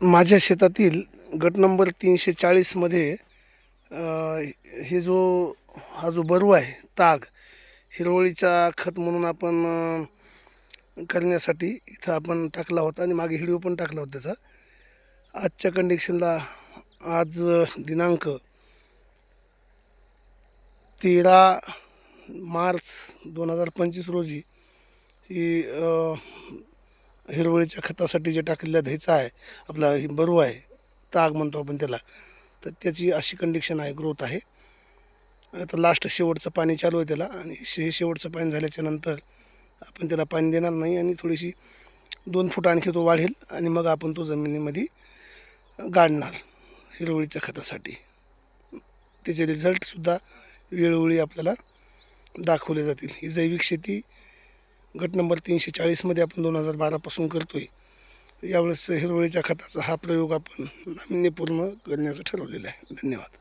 माझ्या शेतातील गट नंबर तीनशे चाळीसमध्ये हे जो हा जो बरू आहे ताग हिरवळीचा खत म्हणून आपण करण्यासाठी इथं आपण टाकला होता आणि मागे हिडिओ पण टाकला होता त्याचा. आजच्या कंडिशनला आज दिनांक तेरा मार्च दोन हजार पंचवीस रोजी ही हिरवळीच्या खतासाठी जे टाकलेलं द्यायचं आहे आपला बरू आहे ताग म्हणतो आपण त्याला. तर त्याची अशी कंडिशन आहे ग्रोथ आहे. आता लास्ट शेवटचं पाणी चालू आहे त्याला आणि शे शेवटचं पाणी झाल्याच्यानंतर आपण त्याला पाणी देणार नाही आणि थोडीशी दोन फूट आणखी तो वाढेल आणि मग आपण तो जमिनीमध्ये गाडणार हिरवळीच्या खतासाठी. त्याचे रिझल्टसुद्धा वेळोवेळी आपल्याला दाखवले जातील. ही जैविक शेती गट नंबर तीनशे चाळीसमध्ये आपण दोन हजार बारापासून करतो आहे यावेळेस हिरवळीच्या खताचा हा प्रयोग आपण नाविन्यपूर्ण करण्याचं ठरवलेलं आहे. धन्यवाद.